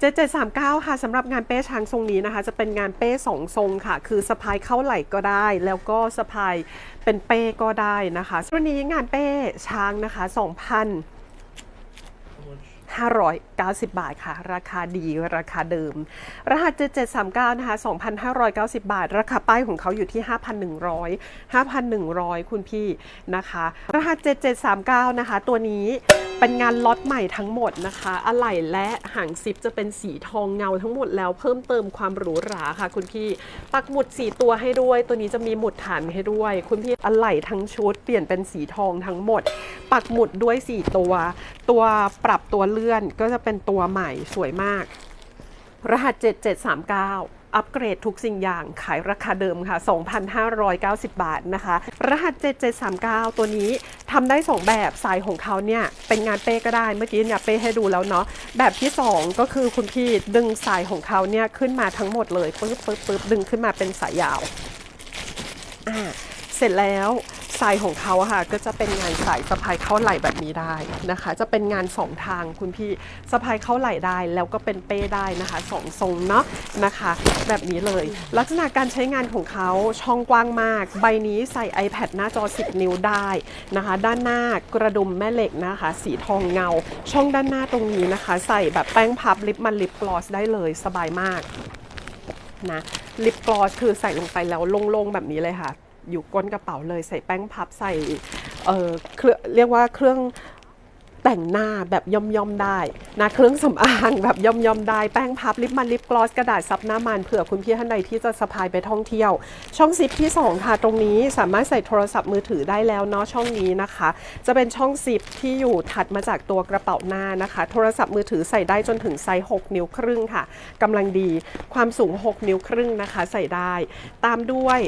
7739 ค่ะสำหรับงานเป้ช้างทรงนี้นะคะ จะเป็นงานเป้สองทรงค่ะ คือสะพายเข้าไหล่ก็ได้ แล้วก็สะพายเป็นเป้ก็ได้นะคะส่วนนี้งานเป้ช้างนะคะ 2,000 590 บาทค่ะ ราคาดีราคาเดิม รหัส 7739 นะคะ 2,590 บาท ราคาป้ายของเขาอยู่ที่ 5,100 5,100 คุณพี่นะคะ รหัส 7739 นะคะ ตัวนี้ เป็นงานล็อตใหม่ทั้งหมดนะคะอะไหล่และหางซิปจะเป็นสีทองเงาทั้งหมดแล้วเพิ่มเติมความหรูหราค่ะ คุณพี่ ปักหมุดสีตัวให้ด้วย ตัวนี้จะมีหมุดฐานให้ด้วย คุณพี่อะไหล่ทั้งชุดเปลี่ยนเป็นสีทองทั้งหมด ปักหมุดด้วยสีตัว ตัวปรับตัวเลื่อนก็จะเป็นตัวใหม่สวยมาก รหัส 7739 อัปเกรดทุกสิ่งอย่างขายราคาเดิมค่ะ 2,590 บาทนะคะ รหัส 7739 ตัวนี้ทำได้ 2 แบบสายของเขาเนี่ยเป็นงานเป้ก็ได้เมื่อกี้เนี่ยเป้ให้ดูแล้วเนาะแบบที่ 2 ก็คือคุณพี่ดึงสายของเขาเนี่ยขึ้นมาทั้งหมดเลยปึ๊บปึ๊บปึ๊บดึงขึ้นมาเป็นสายยาวอ่าเสร็จแล้ว สายของเขาค่ะก็จะเป็นงานสายสะพายเข้าไหล่แบบนี้ได้นะคะ จะเป็นงานสองทางคุณพี่สะพายเข้าไหล่ได้แล้วก็เป็นเป้ได้นะคะสองทรงเนาะนะคะ แบบนี้เลย ลักษณะการใช้งานของเขาช่องกว้างมาก ใบนี้ใส่ iPad หน้าจอ 10 นิ้วได้นะคะ ด้านหน้ากระดุมแม่เหล็กนะคะ สีทองเงา ช่องด้านหน้าตรงนี้นะคะ ใส่แบบแป้งพับลิปมันลิปกลอสได้เลยสบายมากนะลิปกลอสคือใส่ลงไปแล้วโล่งๆแบบนี้เลยค่ะ อยู่ก้นกระเป๋าเลยใส่แป้งพับใส่เออเครื่องเรียกว่าเครื่องแต่งหน้าแบบย่อมย่อมๆได้นะเครื่องสำอางแบบย่อมย่อมๆได้แป้งพับลิปมันลิปกลอสกระดาษซับหน้ามันเผื่อคุณพี่ท่านใดที่จะสะพายไปท่องเที่ยว ช่องซิปที่ 2 ค่ะ ตรงนี้สามารถใส่โทรศัพท์มือถือได้แล้วเนาะช่องนี้นะคะ จะเป็นช่องซิปที่อยู่ถัดมาจากตัวกระเป๋าหน้านะคะ โทรศัพท์มือถือใส่ได้จนถึงไซส์6นิ้วครึ่งค่ะกำลังดีความสูง 6 นิ้วครึ่งนะคะ ใส่ได้ ตามด้วย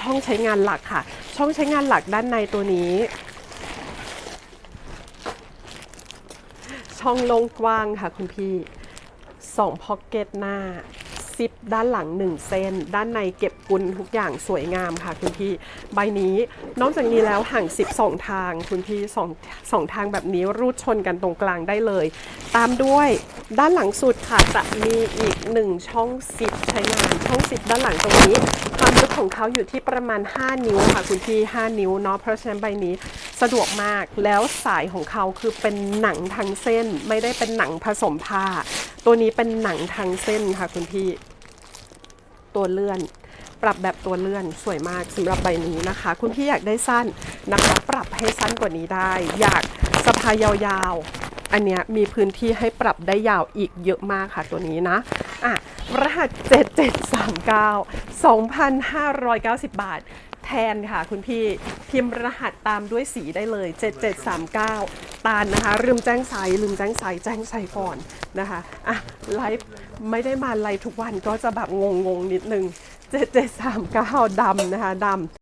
ช่องใช้งานหลักค่ะ ช่องใช้งานหลักด้านในตัวนี้ ช่องลงกว้างค่ะคุณพี่สองพ็อกเก็ตหน้า ซิปด้านหลัง 1 เส้น ด้านในเก็บกุลทุกอย่างสวยงามค่ะคุณพี่ ใบนี้นอกจากนี้แล้วห่างซิปสองทางคุณพี่สองสองทางแบบนี้รูดชนกันตรงกลางได้เลย ตามด้วยด้านหลังสุดค่ะจะมีอีกหนึ่งช่องซิปใช้งานช่องซิปด้านหลังตรงนี้ความลึกของเขาอยู่ที่ประมาณ 5 นิ้วค่ะคุณพี่ 5 นิ้วเนาะเพราะฉะนั้นใบนี้สะดวกมากแล้วสายของเขาคือเป็นหนังทั้งเส้น ไม่ได้เป็นหนังผสมผ้า ตัวนี้เป็นหนังทั้งเส้นค่ะคุณพี่ ตัวเลื่อน ปรับแบบตัวเลื่อนสวยมากสำหรับใบนี้นะคะ คุณพี่อยากได้สั้นนะคะ ปรับให้สั้นกว่านี้ได้ อยากสะพายยาวๆ อันเนี้ยมีพื้นที่ให้ปรับได้ยาวอีกเยอะมากค่ะตัวนี้นะอะรหัส 7739 2,590 บาท แทนค่ะคุณพี่พิมพ์รหัสตามด้วยสีได้เลย 7739 ตาลนะคะลืมแจ้งสายลืมแจ้งสายแจ้งสายก่อนนะคะอะไลฟ์ไม่ได้มาไลฟ์ทุกวันก็จะแบบงงงนิดนึง 7739ดำนะคะดำ